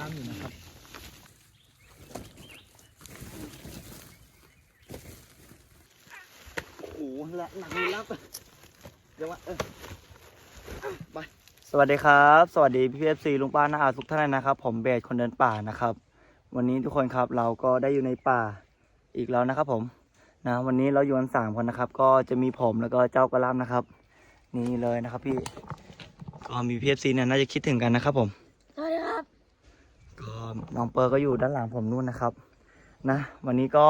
ล่ำอยู่นะครับโอ้โหละหนักเลยลับเดี๋ยวว่าเออไปสวัสดีครับ สวัสดีพี่เอฟซีลุงป้าน้าอาทุกท่านนะครับ ผมเบสคนเดินป่านะครับ วันนี้ทุกคนครับเราก็ได้อยู่ในป่าอีกแล้วนะครับผมนะวันนี้เราอยู่กันสามคนนะครับ ก็จะมีผมแล้วก็เจ้ากระลำนะครับ นี่เลยนะครับพี่ก็มีพีเอฟซีเนี่ยน่าจะคิดถึงกันนะครับผม น้องเปอร์ก็อยู่ด้านหลังผมนู่นนะครับ นะ วันนี้ก็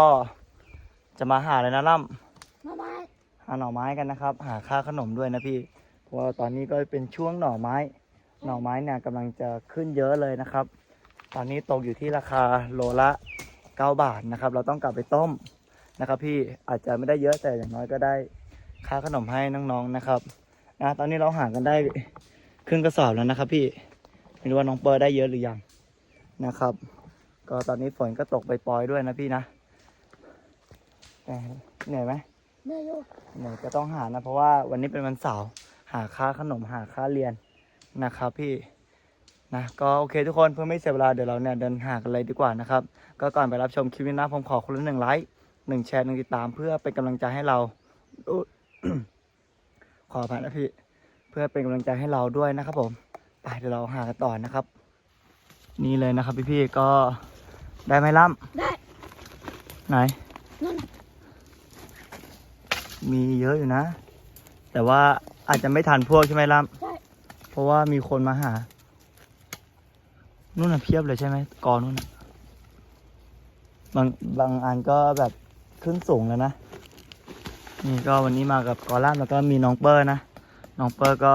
จะมาหาอะไรนะล่ำมาบายหาหน่อไม้กันนะครับ หาค่าขนมด้วยนะพี่เพราะว่าตอนนี้ก็เป็นช่วงหน่อไม้ หน่อไม้เนี่ยกำลังจะขึ้นเยอะเลยนะครับ ตอนนี้ตกอยู่ที่ราคาโลละ9บาทนะครับ เราต้องกลับไปต้มนะครับ พี่อาจจะไม่ได้เยอะแต่อย่างน้อยก็ได้ค่าขนมให้น้องๆนะครับนะตอนนี้เราหากันได้ครึ่งกระสอบแล้วนะครับ พี่ไม่รู้ว่าน้องเปอร์ได้เยอะหรือยัง นะครับ ก็ตอนนี้ฝนก็ตกไปปล่อยๆด้วยนะพี่นะแต่เหนื่อยไหมเนื้ออยู่หนูก็ต้องหานะ เพราะว่าวันนี้เป็นวันเสาร์หาค่าขนมหาค่าเรียนนะครับพี่นะก็โอเคทุกคนเพื่อไม่เสียเวลาเดี๋ยวเราเนี่ยเดินหากันเลยดีกว่านะครับ ก็ก่อนไปรับชมคลิปนี้นะผมขอคนละหนึ่งไลค์หนึ่งแชร์หนึ่งติดตามเพื่อเป็นกำลังใจให้เราอุ๊ยขออภัยนะพี่เพื่อเป็นกำลังใจให้เราด้วยนะครับผมไปเดี๋ยวเราหากันต่อนะครับ นี่เลยนะครับพี่พี่ๆก็ได้ไหมล่ได้ำไหน นั่นมีเยอะอยู่นะ แต่ว่าอาจจะไม่ทันพวกใช่ไหมล่ใช่ำเพราะว่ามีคนมาหา นู่นน่ะเพียบเลยใช่ไหมกอนู่นน่ะบางบางอันก็แบบขึ้นสูงแล้วนะ นี่ก็วันนี้มากับกอล่ามแล้วก็มีน้องเปอร์นะ น้องเปอร์ก็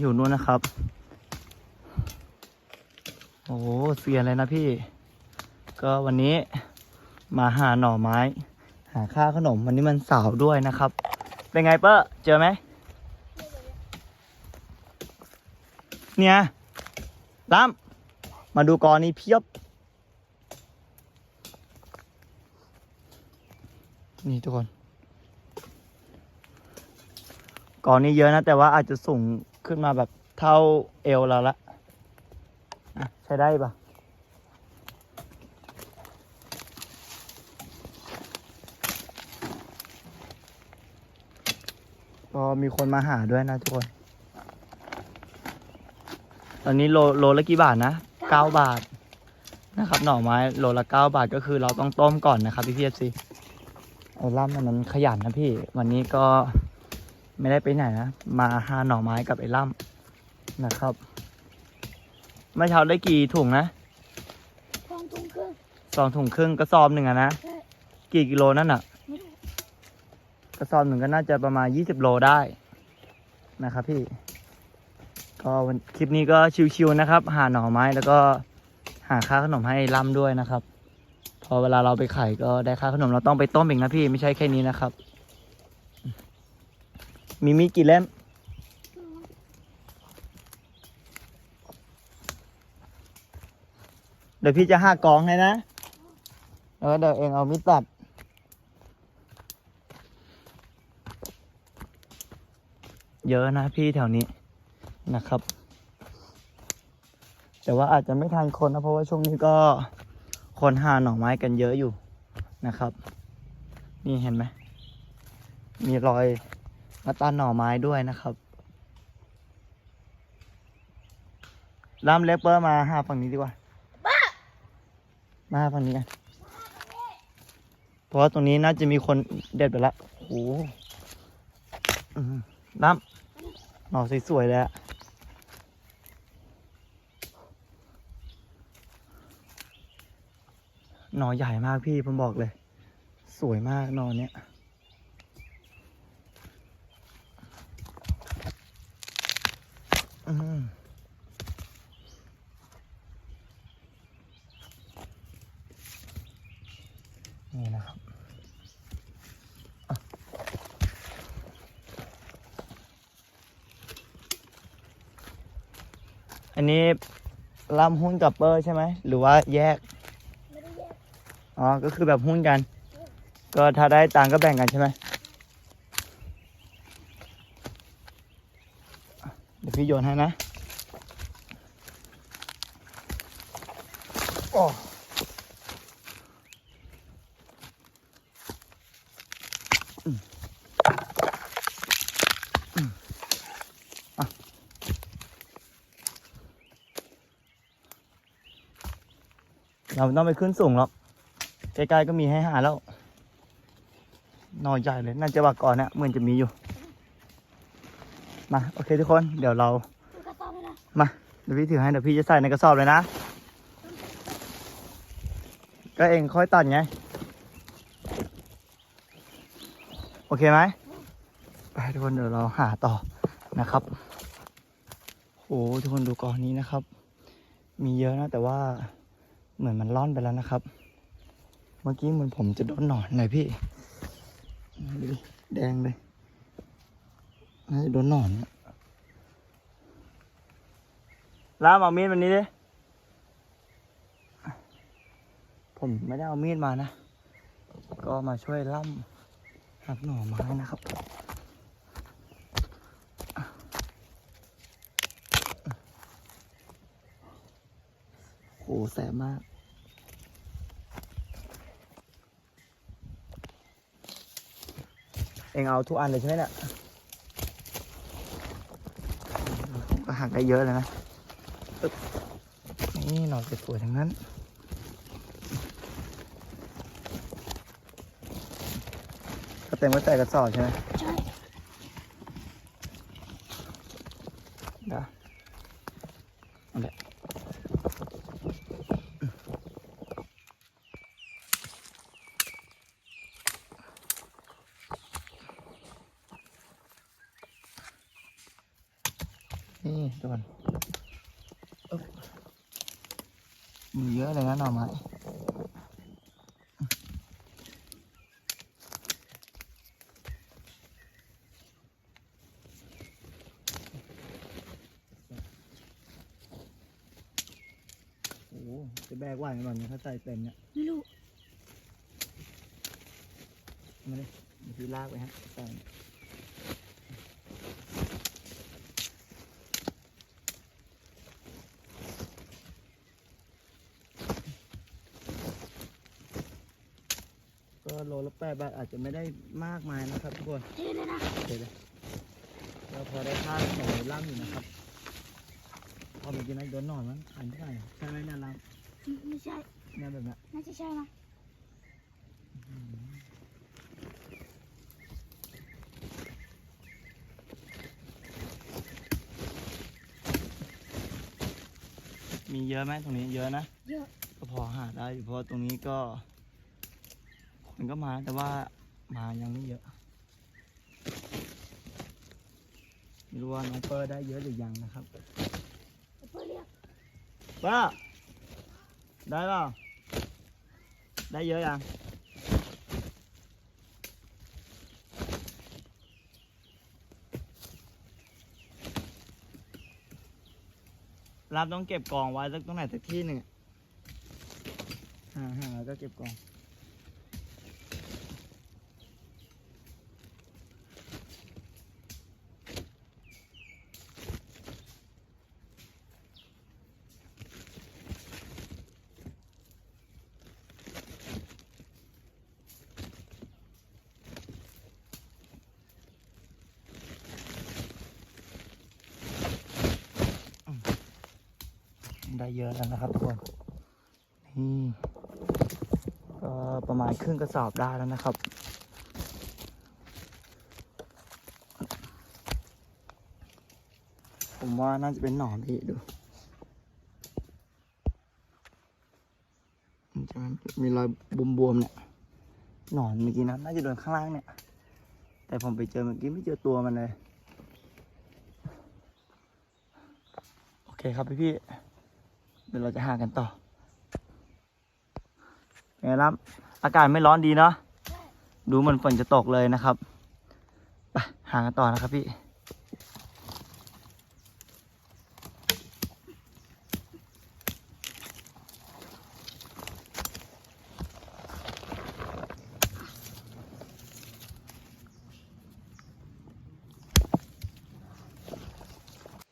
อยู่นู่นนะครับ โอ้โหเสียเลยนะพี่ ก็วันนี้มาหาหน่อไม้ หาค่าขนมวันนี้มันสาร์ด้วยนะครับ เป็นไงเปอเจอไหมเนี่ยล้ำมาดูกอนี้เพียบ นี่ทุกคนกอนี้เยอะนะ แต่ว่าอาจจะสูงขึ้นมาแบบเท่าเอวเราละ ใช้ได้ปะก็มีคนมาหาด้วยนะทุกคน ตอนนี้โลโลละกี่บาทนะเก้าบาทนะครับ หน่อไม้โลละเก้าบาทก็คือเราต้องต้มก่อนนะครับพี่พีเอฟซีไอ้ล่ำมันมันขยันนะพี่ วันนี้ก็ไม่ได้ไปไหนนะ มาหาหน่อไม้กับไอ้ล่ำนะครับ เมื่อเช้าได้กี่ถุงนะสองทุ่มครึ่งสองถุงครึ่งกระสอบหนึ่งอะนะ ใช่กี่กิโลนั่นอะไม่รู้กระสอบหนึ่งก็น่าจะประมาณยี่สิบโลได้นะครับพี่ ก็วันคลิปนี้ก็ชิวๆนะครับ หาหน่อไม้แล้วก็หาค่าขนมให้ล่ำด้วยนะครับ พอเวลาเราไปขายก็ได้ค่าขนมเราต้องไปต้มอีกนะพี่ไม่ใช่แค่นี้นะครับ มีมีดกี่เล่ม เดี๋ยวพี่จะห้ากองให้นะแล้วเดี๋ยวเองเอามีดตัด เยอะนะพี่แถวนี้นะครับ แต่ว่าอาจจะไม่ทันคนนะเพราะว่าช่วงนี้ก็คนหาหน่อไม้กันเยอะอยู่นะครับ นี่เห็นไหมมีรอยมาตาหน่อไม้ด้วยนะครับล่ามเลปเปอร์มาหาฝั่งนี้ดีกว่า มาฝั่งนี้กัน เพราะว่าตรงนี้น่าจะมีคนเด็ดไปละโอ้โหอืมล่ำหน่อสวยๆเลยอะหน่อใหญ่มากพี่ผมบอกเลย สวยมากหน่อเนี้ย นี่นะครับอันนี้ล่ำหุ้นกับเปอร์ใช่ไหม หรือว่าแยก อ๋อ ก็คือแบบหุ้นกัน ก็ถ้าได้ตังก็แบ่งกันใช่ไหมเดี๋ยวพี่โยนให้นะ โอ้อืมอืมอะ เราต้องไปขึ้นสูงหรอกใกล้ๆก็มีให้หาแล้วนอใหญ่เลยน่าจะว่าก่อนเนี่ยเหมือนจะมีอยู่ มาโอเคทุกคนเดี๋ยวเรา มาเดี๋ยวพี่ถือให้เดี๋ยวพี่จะใส่ในกระสอบเลยนะ ก็เองค่อยตัดไง โอเคไหมไปทุกคนเดี๋ยวเราหาต่อนะครับโอ้ทุกคนดูกองนี้นะครับ มีเยอะนะแต่ว่า เหมือนมันร่อนไปแล้วนะครับ เมื่อกี้เหมือนผมจะโดนหนอนหน่อยพี่ดูดิแดงเลยน่าจะโดนหนอนล่ามเอามีดวันนี้ดิผมไม่ได้เอามีดมานะ ก็มาช่วยล่ำหักหน่อไม้นะครับโหแสบมาก องเอาทุกอันเลยใช่ไหมเนี่ยก็หักได้เยอะเลยนะนี่หน่อสวยๆทั้งนั้นก็เต็มก็แต่กระสอบใช่ไหม ใช่ เดี๋ยวเอาแหละนี่ทุกคนอึ๊บมีเยอะเลยนะหน่อไม้โอ้โห จะแบกไหวไหมตอนนี้ถ้าใส่เต็มเนี่ยไม่รู้มาเลยเดี๋ยวพี่ลากไปฮะใส่ก็โลละแปดบาทอาจจะไม่ได้มากมายนะครับทุกคนเทเลยนะเดี๋ยวเลยเราพอได้ค่าขนมล่ำอยู่นะครับพอเมื่อกี้นั้นโดนหนอนมั้งขันเท่าไหร่ใช่ไหมเนี่ยล่อืม ไม่ใช่ำเนี่ยแบบเนี้ยน่าจะใช่นะมีเยอะไหมตรงนี้เยอะนะ เยอะ ก็พอหาได้อยู่เพราะว่าตรงนี้ก็คนก็มาแต่ว่ามายังไม่เยอะไม่รู้ว่าน้องเปอร์ได้เยอะหรือยังนะครับเพื่อเรียกว่า ได้ป่าได้เยอะยังรับต้องเก็บกองไว้สักตรงไหนสักที่หนึ่งหาหาๆแล้วก็เก็บกอง ได้เยอะแล้วนะครับทุกคน นี่ก็ประมาณครึ่งกระสอบได้แล้วนะครับ ผมว่าน่าจะเป็นหนอนพี่ดูมันจะมีรอยบวมๆเนี่ยหนอนเมื่อกี้นะน่าจะโดนข้างล่างเนี่ย แต่ผมไปเจอเมื่อกี้ไม่เจอตัวมันเลย โอเคครับพี่พี่ เดี๋ยวเราจะหากันต่อไงครับอากาศไม่ร้อนดีเนาะดูมันฝนจะตกเลยนะครับไปหากันต่อนะครับพี่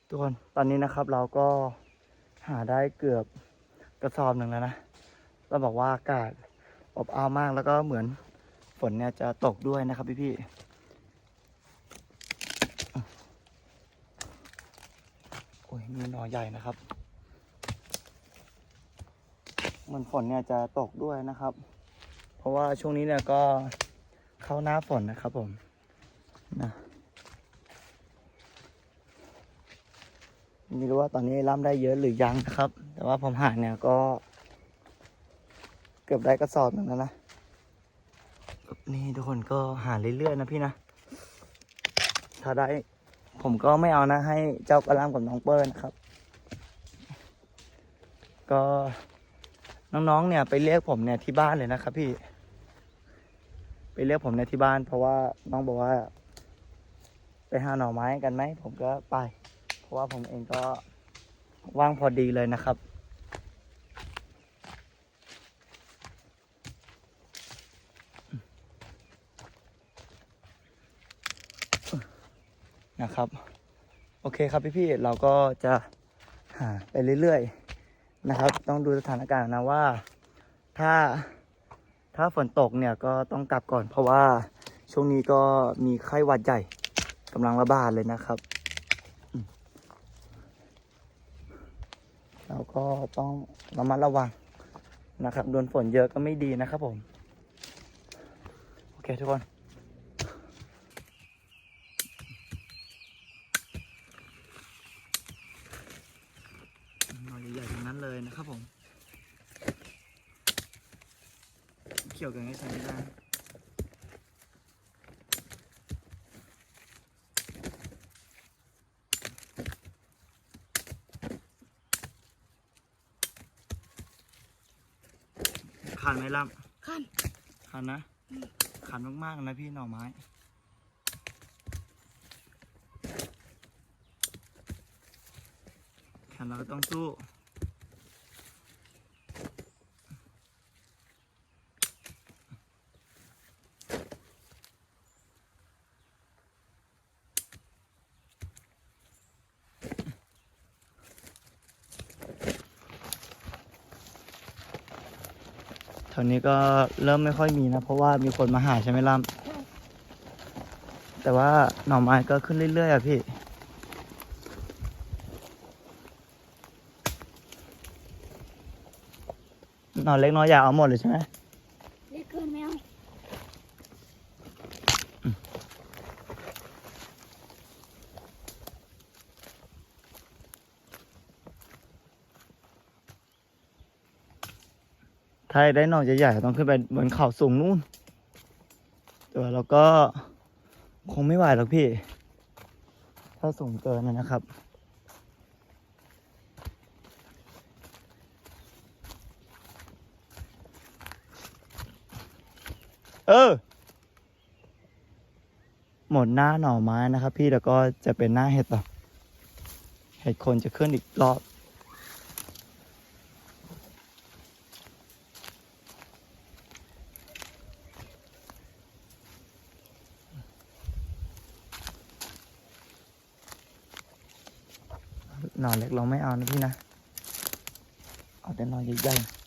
ทุกคนตอนนี้นะครับเราก็ หาได้เกือบกระสอบหนึ่งแล้วนะเราบอกว่าอากาศอบอ้าวมากแล้วก็เหมือนฝนเนี่ยจะตกด้วยนะครับพี่พี่โอ้ยมีหน่อใหญ่นะครับเหมือนฝนเนี่ยจะตกด้วยนะครับ เพราะว่าช่วงนี้เนี่ยก็เข้าหน้าฝนนะครับผมนะ ไม่รู้ว่าตอนนี้ร่ำได้เยอะหรือยังนะครับ แต่ว่าผมหาเนี่ยก็ เกือบได้กระสอบหนึ่งแล้วนะนี่ทุกคนก็หาเรื่อยๆนะพี่นะถ้าได้ผมก็ไม่เอานะ ให้เจ้ากระลามกับน้องเปิ้ลนะครับ ก็น้องๆเนี่ยไปเรียกผมเนี่ยที่บ้านเลยนะครับ พี่ ไปเรียกผมเนี่ยที่บ้าน เพราะว่าน้องบอกว่า ไปหาหน่อไม้กันไหมผมก็ไปเพ ราะว่าผมเองก็ว่างพอดีเลยนะครับ นะครับ โอเคครับพี่ๆเราก็จะหาไปเรื่อยๆนะครับ ต้องดูสถานการณ์นะว่าถ้าถ้าฝนตกเนี่ยก็ต้องกลับก่อนเพราะว่าช่วงนี้ก็มีไข้หวัดใหญ่กำลังระบาดเลยนะครับอืม เราก็ต้องระมัดระวังนะครับโดนฝนเยอะก็ไม่ดีนะครับผม โอเคทุกคน หน่อใหญ่ๆทั้งนั้นเลยนะครับผม เขี่ยวกันให้ใช้ไม่ได้ คันไหมล่ำขั้นคันนะ คันมากๆนะพี่หน่อไม้คันเราก็ต้องสู้ วนี้ก็เริ่มไม่ค่อยมีนะ เพราะว่ามีคนมาหาใช่ไหมล่ะแต่ว่าหน่อไม้ก็ขึ้นเรื่อยๆอะพี่ หน่อเล็กน้อใหญ่เอาหมดเลยใช่ไหม เล็กเกินแมว ถ้าได้หน่อใหญ่ๆต้องขึ้นไปบนเขาสูงนู่นแต่ว่าเราก็คงไม่ไหวหรอกพี่ ถ้าสูงเกินนะนะครับเออ หมดหน้าหน่อไม้นะครับ พี่แล้วก็จะเป็นหน้าเห็ดต่อเห็ดคนจะขึ้นอีกรอบ ห น่อเล็กเราไม่เอานะพี่นะ เอาแต่หน่อใหญ่ๆ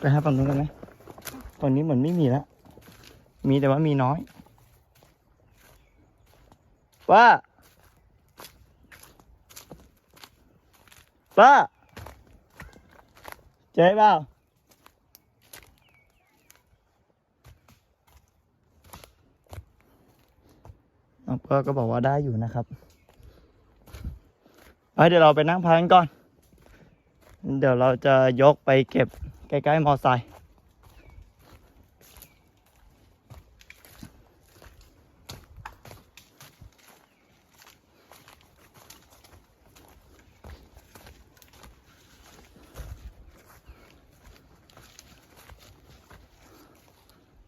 ไปหาฝั่งนู้นกันไหมฝั่งนี้เหมือนไม่มีแล้วมีแต่ว่ามีน้อยป้าป้าเจ๊เปล่าน้องเปิ้ลก็บอกว่าได้อยู่นะครับเดี๋ยวเราไปนั่งพักกันก่อน เดี๋ยวเราจะยกไปเก็บ ใกล้ๆมอไซค์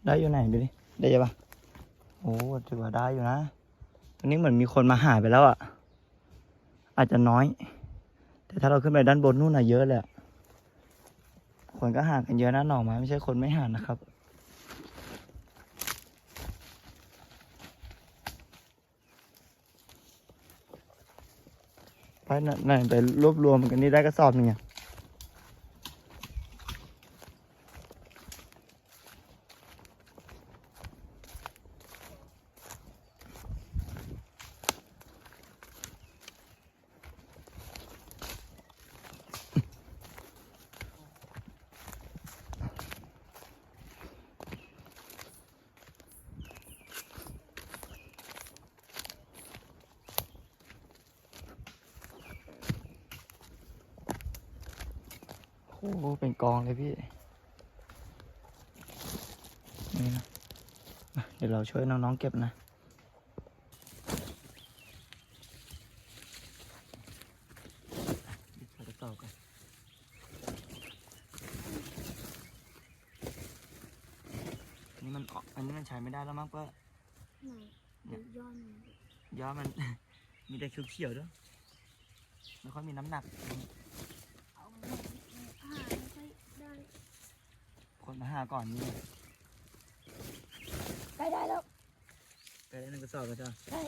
ได้อยู่ไหนดูดิ ได้ยังปะโอ้ถือว่าได้อยู่นะตรงนี้เหมือนมีคนมาหาไปแล้วอะ อาจจะน้อย แต่ถ้าเราขึ้นไปด้านบนนู่นน่ะเยอะเลยอะ คนก็หากันเยอะนะหน่อไม้ไม่ใช่คนไม่หานะครับ ไปไหนไปรวบรวมกันนี่ได้กระสอบหนึ่งอะ โอ้โหเป็นกองเลยพี่นี่นะอะเดี๋ยวเราช่วยน้องๆเก็บนะใส่กระสอบกันอันนี้มันออกอันนี้มันใช้ไม่ได้แล้วมั้งเป้าไหนดูย้อนหน่อยย้อมัน มีแต่เขียวๆด้วยไม่ค่อยมีน้ำหนัก เอามาหน่อยผ้าไม่ค่อยได้ คนมาหาก่อนนี่ใกล้ได้แล้วไปได้หนึ่งกระสอบก็จะใกล้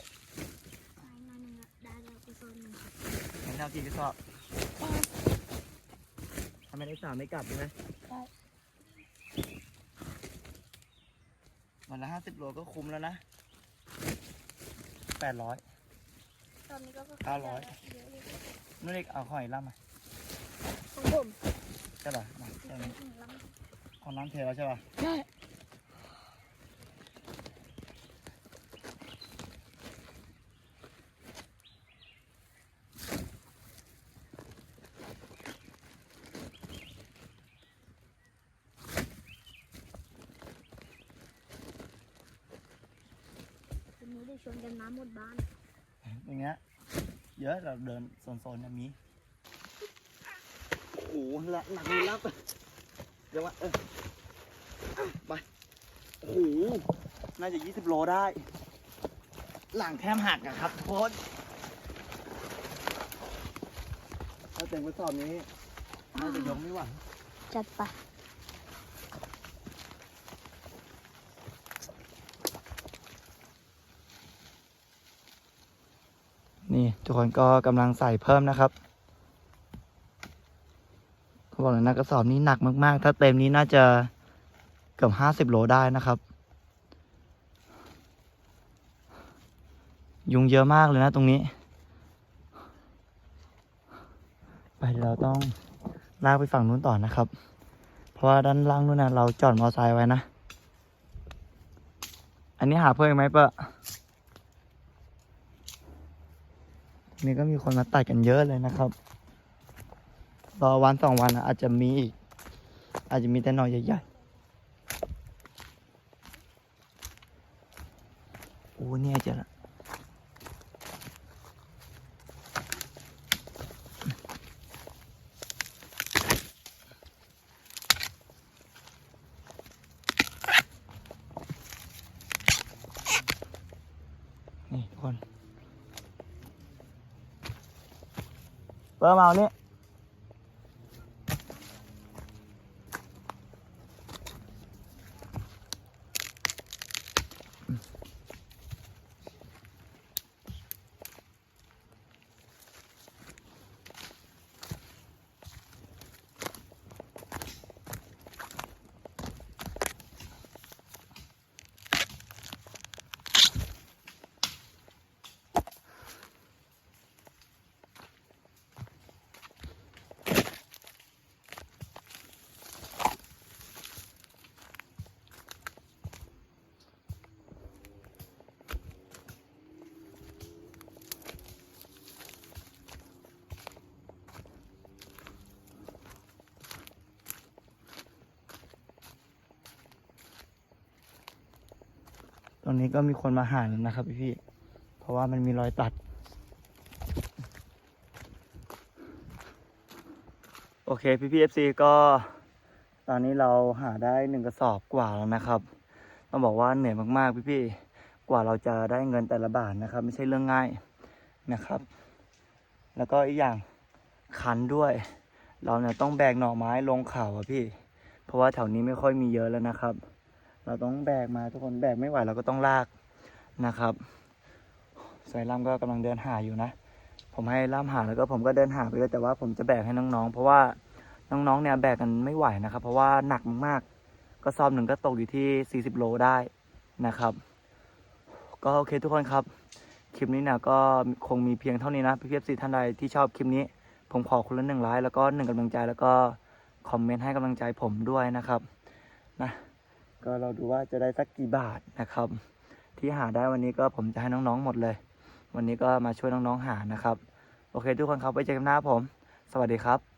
ใกล้มาหนึ่งอะได้แล้วก็โซนหนึ่งงั้นเอากี่กระสอบใกล้ถ้าไม่ได้สามไม่กลับใช่ไหมใช่วันละห้าสิบโลก็คุ้มแล้วนะแปดร้อยตอนนี้ก็เก้าร้อยเยอะเลยนู่นเล็กเอาหอยล่ำมาของผมใช่ป่ะมาใช่ไหม ถึงลของน้ำเทแล้วใช่ป่ะำใช่วันนี้ได้ชวนกันน้ำหมดบ้าน อย่างเงี้ยเยอะเราเดินโซนๆเนี่ยมีโอ้โหละหนักเลยรับเดี๋ยวว่าเอออะ ไป โอ้โห น่าจะยี่สิบโลได้ หลังแทมหักอะครับโค้ชถ้าเต็มกระสอบนี้ น่าจะยกไม่ไหวจัดไป นี่ทุกคนก็กำลังใส่เพิ่มนะครับเขาบอกเลยนะกระสอบนี้หนักมาก ๆ ถ้าเต็มนี้น่าจะ เกือบห้าสิบโลได้นะครับ ยุงเยอะมากเลยนะตรงนี้ ไปเราต้องลากไปฝั่งนู้นต่อนะครับ เพราะว่าด้านล่างนู้นนะเราจอดมอไซค์ไว้นะ อันนี้หาเพิ่มอีกไหมเปอะนี่ก็มีคนมาตัดกันเยอะเลยนะครับ รอวันสองวันนะอาจจะมีอีก อาจจะมีแต่หน่อยใหญ่ๆ อ้เนี่ยจะละนี่ทุกคนเปิดมาเอา ตรงนี้ก็มีคนมาหาแล้วนะครับพี่พี่ เพราะว่ามันมีรอยตัด โอเค พี่พี่เอฟซีก็ ตอนนี้เราหาได้หนึ่งกระสอบกว่าแล้วนะครับ ต้องบอกว่าเหนื่อยมากๆ พี่พี่กว่าเราจะได้เงินแต่ละบาทนะครับ ไม่ใช่เรื่องง่ายนะครับ แล้วก็อีกอย่างคันด้วย เราเนี่ยต้องแบกหน่อไม้ลงเขาอะพี่ เพราะว่าแถวนี้ไม่ค่อยมีเยอะแล้วนะครับ เราต้องแบกมาทุกคนแบกไม่ไหวเราก็ต้องลากนะครับสายล่ำก็กำลังเดินหาอยู่นะ ผมให้ล่ำหาแล้วก็ผมก็เดินหาไปด้วยแต่ว่าผมจะแบกให้น้องๆ เพราะว่าน้องๆเนี่ยแบกกันไม่ไหวนะครับ เพราะว่าหนักมากๆก็ซอบหนึ่งก็ตกอยู่ที่ 40 โลได้นะครับ ก็โอเคทุกคนครับ คลิปนี้เนี่ยก็คงมีเพียงเท่านี้นะพี่เพียบสีท่านใดที่ชอบคลิปนี้ ผมขอคุณละหนึ่งไลค์แล้วก็หนึ่งกำลังใจแล้วก็คอมเมนต์ให้กำลังใจผมด้วยนะครับนะ ก็เราดูว่าจะได้สักกี่บาทนะครับ ที่หาได้วันนี้ก็ผมจะให้น้องๆหมดเลย วันนี้ก็มาช่วยน้องๆหานะครับ โอเค ทุกคนครับไว้เจอกันหน้าผม สวัสดีครับ